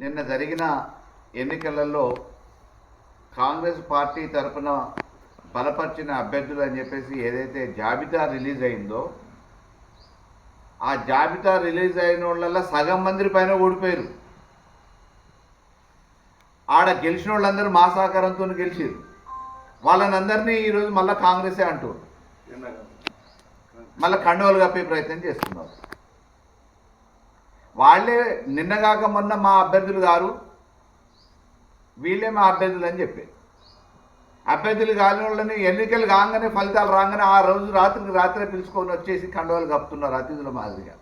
నిన్న జరిగిన ఎన్నికలలో కాంగ్రెస్ పార్టీ తరఫున బలపరిచిన అభ్యర్థులు అని చెప్పేసి ఏదైతే జాబితా రిలీజ్ అయిందో ఆ జాబితా రిలీజ్ అయిన వాళ్ళ సగం మంది పైన ఓడిపోయారు. ఆడ గెలిచిన వాళ్ళందరూ మా సహకారంతో గెలిచారు. వాళ్ళని అందరినీ ఈరోజు మళ్ళీ కాంగ్రెసే అంటారు మళ్ళీ కండువలు కప్పే ప్రయత్నం చేస్తున్నారు. వాళ్ళే నిన్నగాక మొన్న మా అభ్యర్థులు గారు వీళ్ళే మా అభ్యర్థులు అని చెప్పారు. అభ్యర్థులు కాని వాళ్ళని ఎన్నికలు కాగానే ఫలితాలు రాగానే ఆ రోజు రాత్రికి రాత్రే పిలుచుకొని వచ్చేసి కండవాలు కప్పుతున్నారు అతిథుల మాదిరిగా.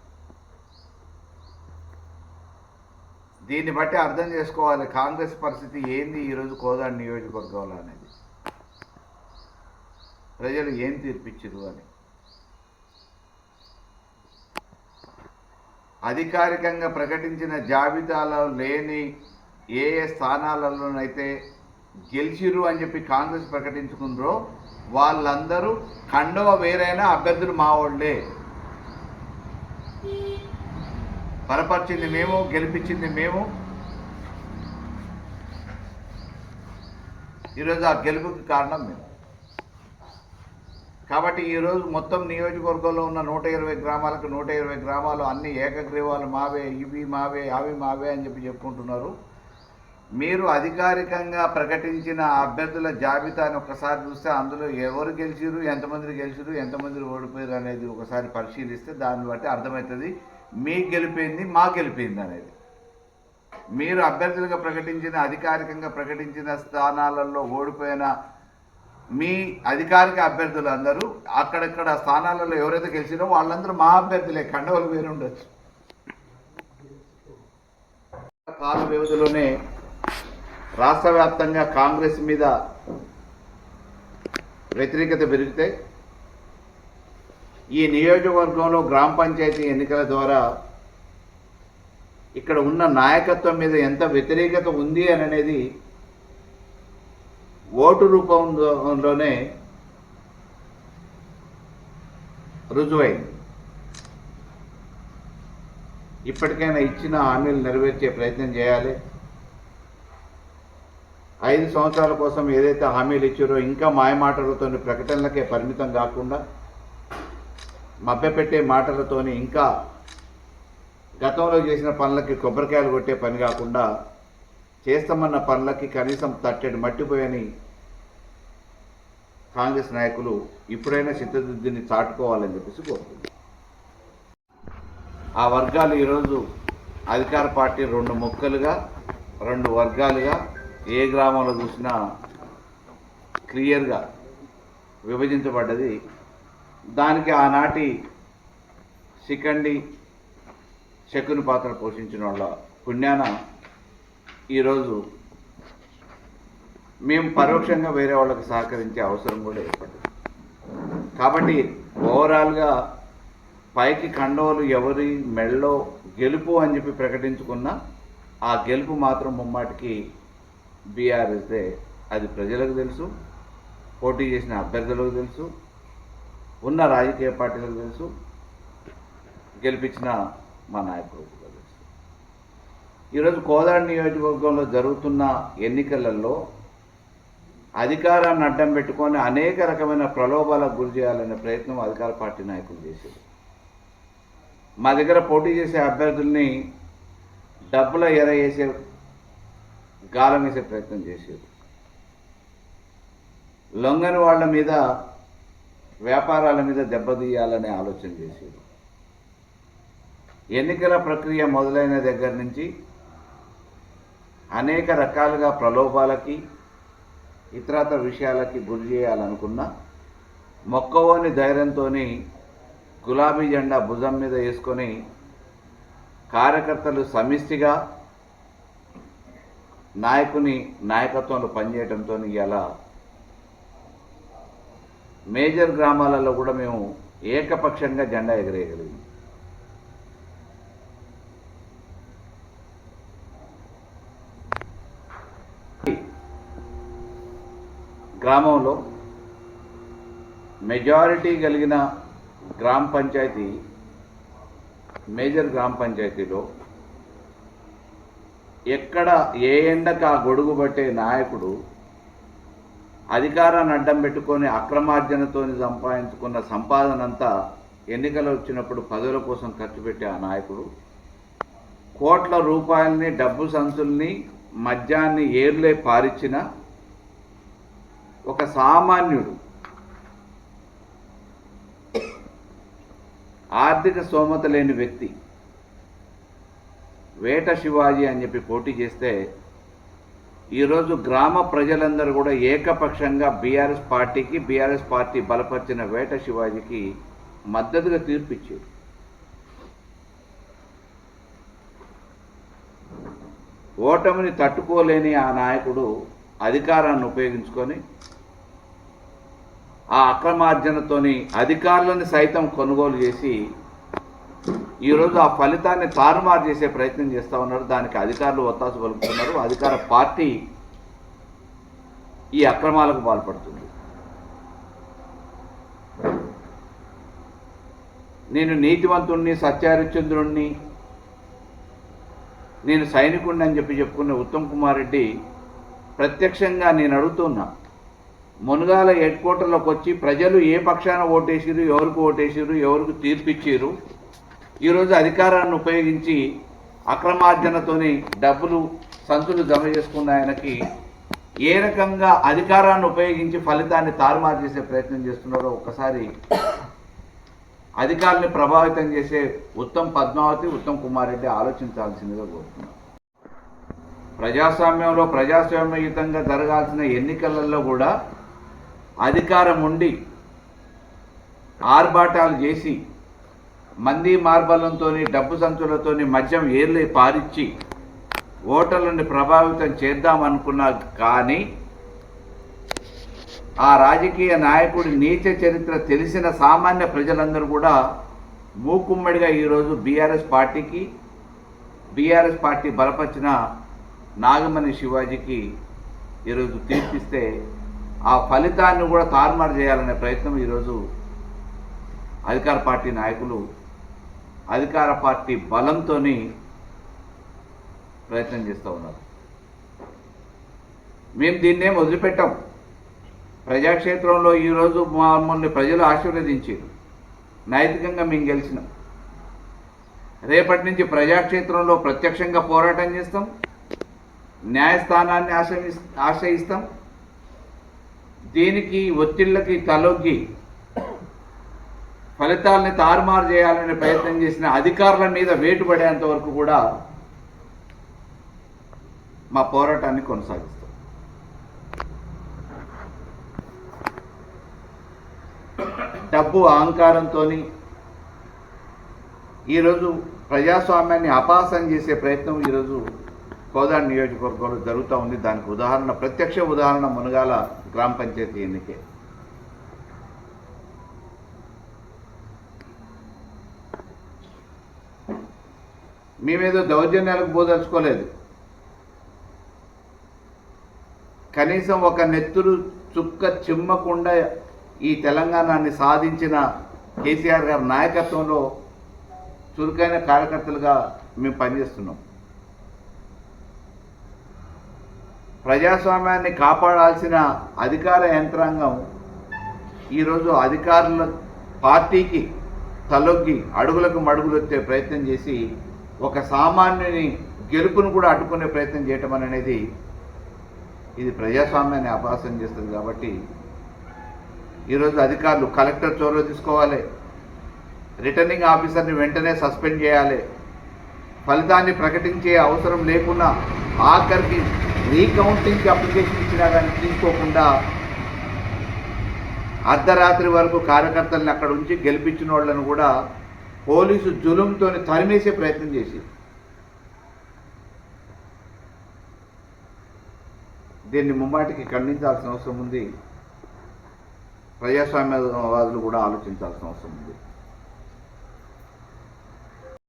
దీన్ని బట్టి అర్థం చేసుకోవాలి కాంగ్రెస్ పరిస్థితి ఏంది ఈరోజు కోదాడు నియోజకవర్గంలో అనేది. ప్రజలు ఏం తీర్పిచ్చిరు అని. అధికారికంగా ప్రకటించిన జాబితాలో లేని ఏ ఏ స్థానాలలోనైతే గెలిచిరు అని చెప్పి కాంగ్రెస్ ప్రకటించుకుందో వాళ్ళందరూ కండవ వేరైనా అభ్యర్థులు మా వాళ్ళే. బలపరిచింది మేము గెలిపించింది మేము. ఈరోజు ఆ గెలుపుకి కారణం మేము. కాబట్టి ఈరోజు మొత్తం నియోజకవర్గంలో ఉన్న నూట ఇరవై గ్రామాలకు నూట ఇరవై గ్రామాలు అన్ని ఏకగ్రీవాలు మావే ఇవి మావే అవి మావే అని చెప్పి చెప్పుకుంటున్నారు. మీరు అధికారికంగా ప్రకటించిన అభ్యర్థుల జాబితాను ఒకసారి చూస్తే అందులో ఎవరు గెలిచిరు ఎంతమంది గెలిచిరు ఎంతమంది ఓడిపోయారు అనేది ఒకసారి పరిశీలిస్తే దాన్ని బట్టి అర్థమవుతుంది. మీ గెలిపోయింది మా గెలిపోయింది అనేది. మీరు అభ్యర్థులుగా ప్రకటించిన అధికారికంగా ప్రకటించిన స్థానాలలో ఓడిపోయిన మీ అధికారిక అభ్యర్థులు అందరూ అక్కడక్కడ స్థానాలలో ఎవరైతే గెలిచినో వాళ్ళందరూ మా అభ్యర్థులే. కండవలు వేరు ఉండొచ్చు. కాల వ్యవధిలోనే రాష్ట్ర వ్యాప్తంగా కాంగ్రెస్ మీద వ్యతిరేకత పెరిగితే ఈ నియోజకవర్గంలో గ్రామ పంచాయతీ ఎన్నికల ద్వారా ఇక్కడ ఉన్న నాయకత్వం మీద ఎంత వ్యతిరేకత ఉంది అని అనేది ఓటు రూపంలోనే రుజువైంది. ఇప్పటికైనా ఇచ్చిన హామీలు నెరవేర్చే ప్రయత్నం చేయాలి. ఐదు సంవత్సరాల కోసం ఏదైతే హామీలు ఇచ్చారో ఇంకా మాయమాటలతో ప్రకటనలకే పరిమితం కాకుండా మభ్యపెట్టే మాటలతోని ఇంకా గతంలో చేసిన పనులకి కొబ్బరికాయలు కొట్టే పని కాకుండా చేస్తామన్న పనులకి కనీసం తట్టెడు మట్టిపోయని కాంగ్రెస్ నాయకులు ఇప్పుడైనా చిత్తశుద్ధిని చాటుకోవాలని చెప్పేసి కోరుతుంది ఆ వర్గాలు ఈరోజు అధికార పార్టీ రెండు ముక్కలుగా రెండు వర్గాలుగా ఏ గ్రామంలో చూసినా క్లియర్గా విభజించబడ్డది. దానికి ఆనాటి శిఖండి శకుని పాత్ర పోషించిన వాళ్ళ పుణ్యాన ఈరోజు మేము పరోక్షంగా వేరే వాళ్ళకి సహకరించే అవసరం కూడా ఏర్పడింది. కాబట్టి ఓవరాల్గా పైకి కండోలు ఎవరి మెళ్ళో గెలుపు అని చెప్పి ప్రకటించుకున్న ఆ గెలుపు మాత్రం ముమ్మాటికి బీఆర్ఎస్దే. అది ప్రజలకు తెలుసు పోటీ చేసిన అభ్యర్థులకు తెలుసు ఉన్న రాజకీయ పార్టీలకు తెలుసు గెలిపించిన మా నాయకులకు ఈరోజు కోదాడ నియోజకవర్గంలో జరుగుతున్న ఎన్నికలలో అధికారాన్ని అడ్డం పెట్టుకొని అనేక రకమైన ప్రలోభాలకు గురి చేయాలనే ప్రయత్నం అధికార పార్టీ నాయకులు చేశారు. మా దగ్గర పోటీ చేసే అభ్యర్థుల్ని డబ్బుల ఎర వేసే గాలం వేసే ప్రయత్నం చేశారు. లొంగని వాళ్ళ మీద వ్యాపారాల మీద దెబ్బతీయాలనే ఆలోచన చేశారు. ఎన్నికల ప్రక్రియ మొదలైన దగ్గర నుంచి అనేక రకాలుగా ప్రలోభాలకి ఇతరతర విషయాలకి గురి చేయాలనుకున్న మొక్కవోని ధైర్యంతో గులాబీ జెండా భుజం మీద వేసుకొని కార్యకర్తలు సమిష్టిగా నాయకుని నాయకత్వంలో పనిచేయడంతో ఇలా మేజర్ గ్రామాలలో కూడా మేము ఏకపక్షంగా జెండా ఎగరేయగలిగాం. గ్రామంలో మెజారిటీ కలిగిన గ్రామ పంచాయతీ మేజర్ గ్రామ పంచాయతీలో ఎక్కడ ఏ ఎండకు ఆ గొడుగు పట్టే నాయకుడు అధికారాన్ని అడ్డం పెట్టుకొని అక్రమార్జనతో సంపాదించుకున్న సంపాదన అంతా ఎన్నికలు వచ్చినప్పుడు పదవుల కోసం ఖర్చు పెట్టే ఆ నాయకుడు. కోట్ల రూపాయలని డబ్బు సంచుల్ని మద్యాన్ని ఏర్లే పారిచ్చిన ఒక సామాన్యుడు. ఆర్థిక స్తోమత లేని వ్యక్తి. వేట శివాజీ అని చెప్పి పోటీ చేస్తే ఈరోజు గ్రామ ప్రజలందరూ కూడా ఏకపక్షంగా బీఆర్ఎస్ పార్టీకి బీఆర్ఎస్ పార్టీ బలపరిచిన వేట శివాజీకి మద్దతుగా తీర్పిచ్చారు ఓటమిని తట్టుకోలేని ఆ నాయకుడు అధికారాన్ని ఉపయోగించుకొని ఆ అక్రమార్జనతోని అధికారులను సైతం కొనుగోలు చేసి ఈరోజు ఆ ఫలితాన్ని తారుమారు చేసే ప్రయత్నం చేస్తూ ఉన్నారు. దానికి అధికారులు ఒత్తాసు పలుకుతున్నారు. అధికార పార్టీ ఈ అక్రమాలకు పాల్పడుతుంది. నేను నీతివంతుణ్ణి సత్యహరిశ్చంద్రుణ్ణి నేను సైనికుణ్ణి అని చెప్పి చెప్పుకున్న ఉత్తమ్ కుమార్ రెడ్డి ప్రత్యక్షంగా నేను అడుగుతున్నా. మునగాల హెడ్ క్వార్టర్లోకి వచ్చి ప్రజలు ఏ పక్షాన ఓటేసిరు ఎవరికి ఓటేసిరు ఎవరికి తీర్పిచ్చిరు ఈరోజు అధికారాన్ని ఉపయోగించి అక్రమార్జనతోని డబ్బులు సంతులు జమ చేసుకున్న ఆయనకి ఏ రకంగా అధికారాన్ని ఉపయోగించి ఫలితాన్ని తారుమారు చేసే ప్రయత్నం చేస్తున్నారో ఒకసారి అధికారుల్ని ప్రభావితం చేసే ఉత్తమ్ పద్మావతి ఉత్తమ్ కుమార్ రెడ్డి ఆలోచించాల్సిందిగా కోరుతున్నాను ప్రజాస్వామ్యంలో ప్రజాస్వామ్యయుతంగా జరగాల్సిన ఎన్నికలలో కూడా అధికారం ఉండి ఆర్భాటాలు చేసి మంది మార్బలంతో డబ్బు సంచులతోని మద్యం ఏర్లే పారిచ్చి ఓటర్లను ప్రభావితం చేద్దామనుకున్నా కానీ ఆ రాజకీయ నాయకుడి నీచ చరిత్ర తెలిసిన సామాన్య ప్రజలందరూ కూడా మూకుమ్మడిగా ఈరోజు బీఆర్ఎస్ పార్టీకి బీఆర్ఎస్ పార్టీ బలపరిచిన నాగమణి శివాజీకి ఈరోజు తీర్పిస్తే ఆ ఫలితాన్ని కూడా తారుమారు చేయాలనే ప్రయత్నం ఈరోజు అధికార పార్టీ నాయకులు అధికార పార్టీ బలంతో ప్రయత్నం చేస్తూ ఉన్నారు. మేము దీన్నేం వదిలిపెట్టాం. ప్రజాక్షేత్రంలో ఈరోజు మమ్మల్ని ప్రజలు ఆశీర్వదించారు. నైతికంగా మేము గెలిచినాం. రేపటి నుంచి ప్రజాక్షేత్రంలో ప్రత్యక్షంగా పోరాటం చేస్తాం. న్యాయస్థానాన్ని ఆశ్రయి ఆశ్రయిస్తాం. దీనికి ఒత్తిళ్ళకి తలొగ్గి ఫలితాలని తారుమారు చేయాలనే ప్రయత్నం చేసిన అధికారుల మీద వేటుపడేంత వరకు కూడా మా పోరాటాన్ని కొనసాగిస్తాం. డబ్బు అహంకారంతో ఈరోజు ప్రజాస్వామ్యాన్ని అపాసం చేసే ప్రయత్నం ఈరోజు కోదాడు నియోజకవర్గంలో జరుగుతూ ఉంది. దానికి ఉదాహరణ ప్రత్యక్ష ఉదాహరణ మునగాల గ్రామ పంచాయతీ ఎన్నికే? మేమేదో దౌర్జన్యాలకు పోదలుచుకోలేదు కనీసం ఒక నెత్తురు చుక్క చిమ్మకుండా ఈ తెలంగాణని సాధించిన కేసీఆర్ గారి నాయకత్వంలో చురుకైన కార్యకర్తలుగా మేము పనిచేస్తున్నాం. ప్రజాస్వామ్యాన్ని కాపాడాల్సిన అధికార యంత్రాంగం ఈరోజు అధికారుల పార్టీకి తలొగ్గి అడుగులకు మడుగులొచ్చే ప్రయత్నం చేసి ఒక సామాన్యుని గెలుపును కూడా అడ్డుకునే ప్రయత్నం చేయటం అనేది ఇది ప్రజాస్వామ్యాన్ని అపాసం చేస్తుంది కాబట్టి ఈరోజు అధికారులు కలెక్టర్ చొరవ తీసుకోవాలి. రిటర్నింగ్ ఆఫీసర్ని వెంటనే సస్పెండ్ చేయాలి. ఫలితాన్ని ప్రకటించే అవసరం లేకుండా ఆఖరికి రీకౌంటింగ్కి అప్లికేషన్ ఇచ్చినా కానీ తీసుకోకుండా అర్ధరాత్రి వరకు కార్యకర్తల్ని అక్కడ ఉంచి గెలిపించిన వాళ్ళను కూడా పోలీసు జులుంతో తరిమేసే ప్రయత్నం చేసి. దీన్ని ముమ్మాటికి ఖండించాల్సిన అవసరం ఉంది. ప్రజాస్వామ్యవాదులు కూడా ఆలోచించాల్సిన అవసరం ఉంది.